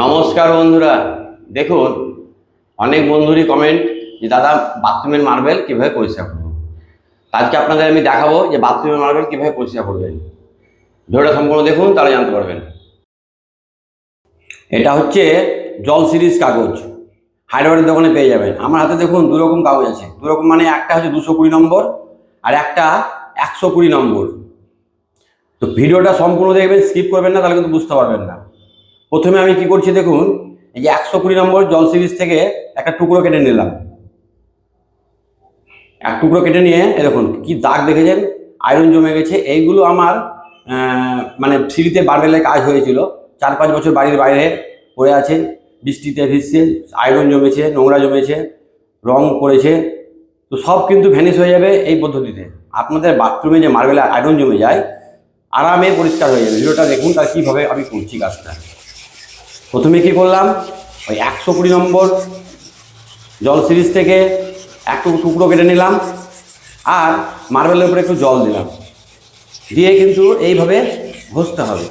নমস্কার বন্ধুরা। দেখুন, অনেক বন্ধুরই কমেন্ট যে, দাদা বাথরুমের মার্বেল কীভাবে পরিষ্কার করব? আজকে আপনাদের আমি দেখাবো যে বাথরুমের মার্বেল কীভাবে পরিষ্কার করবেন। ভিডিওটা সম্পূর্ণ দেখুন, তাহলে জানতে পারবেন। এটা হচ্ছে জল সিরিজ কাগজ। হাইড্রোডের দোকানে পেয়ে যাবেন। আমার হাতে দেখুন দু রকম কাগজ আছে। দু রকম মানে একটা হচ্ছে দুশো কুড়ি নম্বর আর একটা একশো কুড়ি নম্বর। তো ভিডিওটা সম্পূর্ণ দেখবেন স্কিপ করবেন না, তাহলে কিন্তু বুঝতে পারবেন না। প্রথমে আমি কি করছি দেখুন, এই যে একশো কুড়ি নম্বর জল সিরিজ থেকে একটা টুকরো কেটে নিলাম। এক টুকরো কেটে নিয়ে দেখুন, কি দাগ দেখেছেন? আয়রন জমে গেছে। এইগুলো আমার মানে সিঁড়িতে বারবেলের কাজ হয়েছিল। চার পাঁচ বছর বাড়ির বাইরে পড়ে আছে বৃষ্টিতে ভিজছে, আয়রন জমেছে, নোংরা জমেছে, রং পড়েছে। তো সব কিন্তু ভ্যানিশ হয়ে যাবে এই পদ্ধতিতে। আপনাদের বাথরুমে যে মার্বেলে আয়রন জমে যায়, আরামে পরিষ্কার হয়ে যাবে। ভিডিওটা দেখুন, তার কীভাবে আমি করছি কাজটা। প্রথমে কি করলাম? ওই একশো কুড়ি নম্বর জল সিরিজ থেকে একটু টুকরো কেটে নিলাম আর মার্বেলের উপরে একটু জল দিলাম। দিয়ে কিন্তু এইভাবে ঘষতে হবে।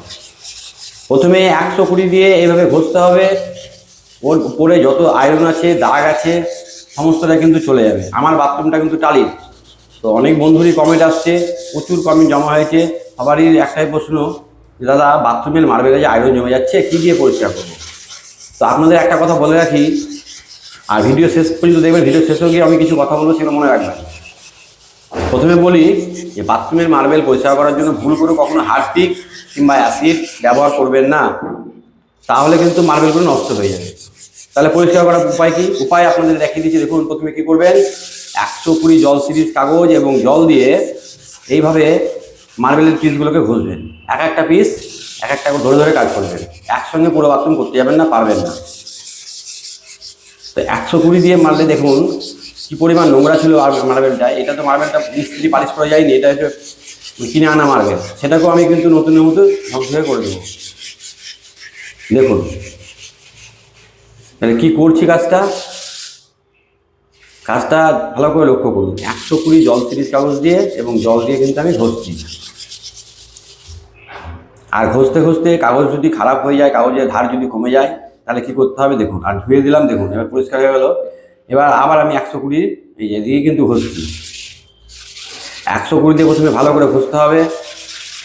প্রথমে একশো কুড়ি দিয়ে এইভাবে ঘষতে হবে। ওর উপরে যত আয়রন আছে, দাগ আছে, সমস্তটা কিন্তু চলে যাবে। আমার বাথরুমটা কিন্তু টালির। তো অনেক বন্ধুরই কমেন্ট আসছে, প্রচুর কমেন্ট জমা হয়েছে। সবারই একটাই প্রশ্ন দাদা বাথরুমের মার্বেলে যে আয়রন জমে যাচ্ছে, কী দিয়ে পরিষ্কার করব? তো আপনাদের একটা কথা বলে রাখি, আর ভিডিও শেষ পর্যন্ত দেখবেন ভিডিও শেষ হয়ে গিয়ে আমি কিছু কথা বলব সেটা মনে রাখবেন। প্রথমে বলি যে বাথরুমের মার্বেল পরিষ্কার করার জন্য ভুল করে কখনো হার্পিক কিংবা অ্যাসিড ব্যবহার করবেন না। তাহলে কিন্তু মার্বেলগুলো নষ্ট হয়ে যাবে। তাহলে পরিষ্কার করার উপায় কি? উপায় আপনাদের দেখিয়ে দিচ্ছি। দেখুন, প্রথমে কি করবেন? একশো কুড়ি জল সিরিজ কাগজ এবং জল দিয়ে এইভাবে মার্বেলের পিসগুলোকে ঘষবেন। এক একটা পিস এক একটা ধরে ধরে কাজ করবেন। একসঙ্গে পুরো বাথরুম করতে যাবেন না, পারবেন না। তো একশো কুড়ি দিয়ে মারলে দেখুন, কি পরিমাণ নোংরা ছিল মার্বেলটা। এটা তো মার্বেলটা মিস্ত্রি পালিশ করা যায়নি, এটা হচ্ছে কিনে আনা মার্বেল। সেটাকেও আমি কিন্তু নতুনের মতো ধ্বংস হয়ে করে দেবো। দেখুন, তাহলে কী করছি কাজটা? কাজটা ভালো করে লক্ষ্য করুন। একশো কুড়ি জল তিরিশ কাগজ দিয়ে এবং জল দিয়ে কিন্তু আমি ঘষছি। আর ঘষতে ঘষতে কাগজ যদি খারাপ হয়ে যায়, কাগজের ধার যদি কমে যায়, তাহলে কি করতে হবে দেখুন, আর ধুয়ে দিলাম দেখুন, এবার পরিষ্কার হয়ে গেল। এবার আবার আমি একশো কুড়ি এই দিয়ে কিন্তু ঘষছি। একশো কুড়ি দিয়ে প্রথমে ভালো করে ঘষতে হবে,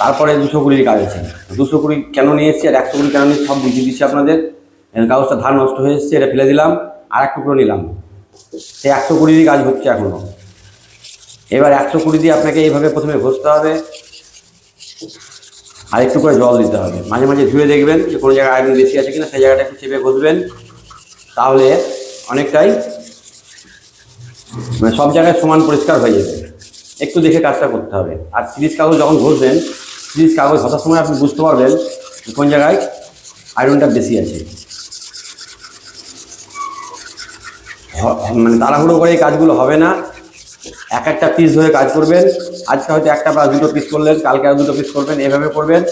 তারপরে দুশো কুড়ির কাজ আছে। দুশো কুড়ি কেন নিয়ে এসেছি আর একশো কুড়ি কেন নিয়ে সব বুঝিয়ে দিচ্ছি আপনাদের। কাগজটা ধার নষ্ট হয়ে এসছে, এটা ফেলে দিলাম আর এক টুকরো নিলাম। সেই একশো কুড়িরই কাজ হচ্ছে এখনও এবার একশো কুড়ি দিয়ে আপনাকে এইভাবে প্রথমে ঘষতে হবে। আর একটু করে জল দিতে হবে। মাঝে মাঝে ধুয়ে দেখবেন যে কোনো জায়গায় আয়রন বেশি আছে কিনা, সেই জায়গাটা একটু চেপে ঘষবেন। তাহলে অনেকটাই মানে সব জায়গায় সমান পরিষ্কার হয়ে যাবে। একটু দেখে কাজটা করতে হবে। আর সিরিজ কাগজ যখন ঘষবেন, সিরিজ কাগজ ঘষার সময় আপনি বুঝতে পারবেন কোন জায়গায় আয়রনটা বেশি আছে। মানে তাড়াহুড়ো করে এই কাজগুলো হবে না। এক একটা পিস ধরে কাজ করবেন। আজকে হয়তো একটা বা দুটো পিস করলেন, কালকে আর দুটো পিস করবেন, এভাবে করবেন।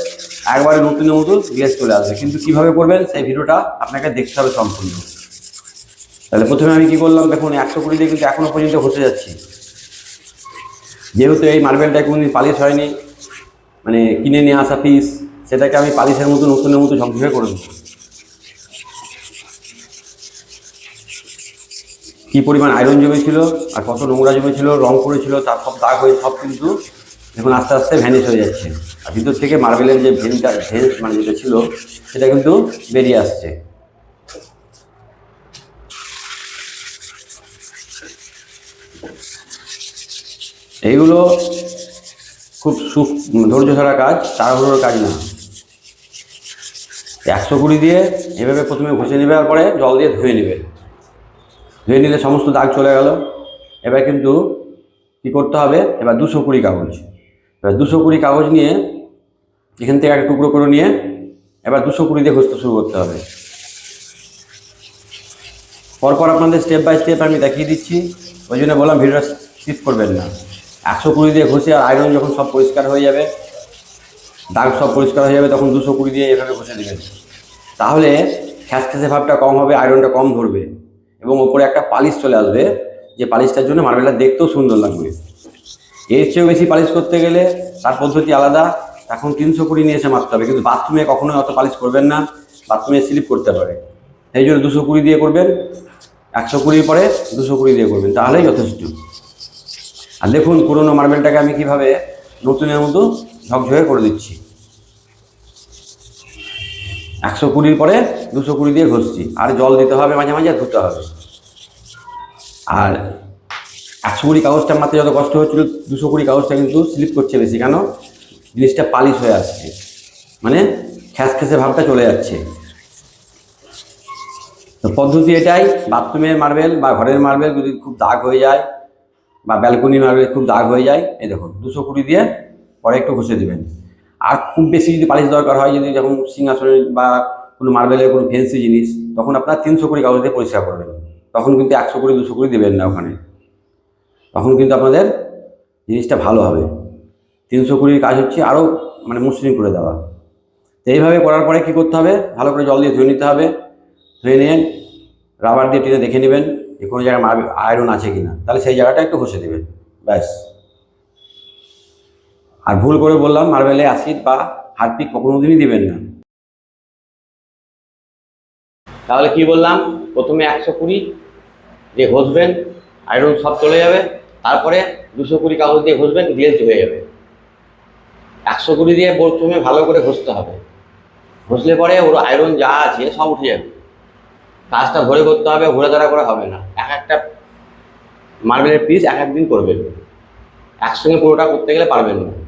একবারে নতুন নতুন গ্লেজ চলে আসবে। কিন্তু কীভাবে করবেন সেই ভিডিওটা আপনাকে দেখতে হবে সম্পূর্ণ। তাহলে প্রথমে আমি কি করলাম, দেখুন, একশো কুড়ি দিয়ে কিন্তু এখনও পর্যন্ত ঘষে যাচ্ছি। যেহেতু এই মার্বেলটা কোনোদিন পালিশ হয়নি মানে কিনে নিয়ে আসা পিস সেটাকে আমি পালিশের মতো নতুনের মতো ঝকঝকে করে দেবো কি পরিমাণ আয়রন জমেছিল আর কত নোংরা জমেছিল রং পড়েছিল, তার সব দাগ হয়ে সব কিন্তু এখন আস্তে আস্তে ভ্যানিশ হয়ে যাচ্ছে। আর ভিতর থেকে মার্বেলের যে ভেনটা ভেন মানে যেটা ছিল, সেটা কিন্তু বেরিয়ে আসছে। এইগুলো খুব সুখ, ধৈর্য ধরা কাজ, তাড়াহুড়োর কাজ না। একশো কুড়ি দিয়ে এভাবে প্রথমে ঘষে নেবার পরে জল দিয়ে ধুয়ে নেবে। ধুয়ে নিলে সমস্ত দাগ চলে গেল। এবার কিন্তু কী করতে হবে? এবার দুশো কুড়ি কাগজ। এবার দুশো কুড়ি কাগজ নিয়ে এখান থেকে একটা টুকরো করে নিয়ে এবার দুশো কুড়ি দিয়ে ঘষতে শুরু করতে হবে। পরপর আপনাদের স্টেপ বাই স্টেপ আমি দেখিয়ে দিচ্ছি। ওই জন্য বললাম ভিডিওটা স্কিপ করবেন না। একশো কুড়ি দিয়ে ঘষে আর আয়রন যখন সব পরিষ্কার হয়ে যাবে, দাগ সব পরিষ্কার হয়ে যাবে, তখন দুশো কুড়ি দিয়ে এভাবে ঘষে দেবেন। তাহলে খ্যাসখ্যাসে ভাবটা কম হবে আয়রনটা কম ধরবে। এবং ওপরে একটা পালিশ চলে আসবে। যে পালিশটার জন্য মার্বেলটা দেখতেও সুন্দর লাগবে। এর চেয়েও বেশি পালিশ করতে গেলে তার পদ্ধতি আলাদা। এখন তিনশো কুড়ি নিয়ে এসে মারতে হবে। কিন্তু বাথরুমে কখনোই অত পালিশ করবেন না। বাথরুমে স্লিপ করতে পারে। সেই জন্য দুশো কুড়ি দিয়ে করবেন। একশো কুড়ির পরে দুশো কুড়ি দিয়ে করবেন। তাহলেই যথেষ্ট। আর দেখুন, পুরোনো মার্বেলটাকে আমি কীভাবে নতুনের মতো ঝকঝকে করে দিচ্ছি। একশো কুড়ির পরে দুশো কুড়ি দিয়ে ঘষছি। আর জল দিতে হবে, মাঝে মাঝে ধুতে হবে। আর একশো কুড়ি কাগজটা মাত্র যত কষ্ট হচ্ছিল, দুশো কুড়ি কাগজটা কিন্তু স্লিপ করছে বেশি। কেন? জিনিসটা পালিশ হয়ে আসছে। মানে খ্যাস খ্যাসে ভাবটা চলে যাচ্ছে। তো পদ্ধতি এটাই বাথরুমের মার্বেল বা ঘরের মার্বেল যদি খুব দাগ হয়ে যায় বা ব্যালকনি মার্বেল খুব দাগ হয়ে যায়, এই দেখুন, দুশো কুড়ি দিয়ে পরে একটু ঘষে দেবেন। আর খুব বেশি যদি পালিশ দরকার হয়, যদি যখন সিংহাসনের বা কোনো মার্বেলের কোনো ফেন্সি জিনিস, তখন আপনার তিনশো কুড়ি কাগজ দিয়ে পরিষ্কার করবেন। তখন কিন্তু একশো কুড়ি, দুশো কুড়ি দেবেন না ওখানে। তখন কিন্তু আপনাদের জিনিসটা ভালো হবে। তিনশো কুড়ির কাজ হচ্ছে আরও মানে মসৃণ করে দেওয়া। তো এইভাবে করার পরে কী করতে হবে? ভালো করে জল দিয়ে ধুয়ে নিতে হবে। ধুয়ে নিয়ে রাবার দিয়ে টেনে দেখে নেবেন যে কোনো জায়গায় আয়রন আছে কি না তাহলে সেই জায়গাটা একটু ঘষে দেবেন। ব্যাস। আর ভুল করে বললাম, মার্বেলে অ্যাসিড বা হারপিক কখনো দিনই দিবেন না। তাহলে কি বললাম? প্রথমে একশো কুড়ি দিয়ে ঘষবেন আয়রন সব চলে যাবে। তারপরে দুশো কুড়ি কাগজ দিয়ে ঘষবেন গ্লেজ হয়ে যাবে। একশো কুড়ি দিয়ে প্রথমে ভালো করে ঘষতে হবে। ঘষলে পরে ওর আয়রন যা আছে সব উঠে যাবে। কাজটা ঘরে করতে হবে ঘোরা ধরা করে হবে না। এক একটা মার্বেলের পিস এক একদিন করবেন। একসঙ্গে পুরোটা করতে গেলে পারবেন না।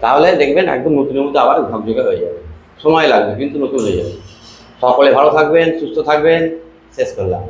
তাহলে দেখবেন একদম নতুনের মধ্যে আবার ঝকঝকে হয়ে যাবে। সময় লাগবে, কিন্তু নতুন হয়ে যাবে। সকলে ভালো থাকবেন, সুস্থ থাকবেন, শেষ করলাম।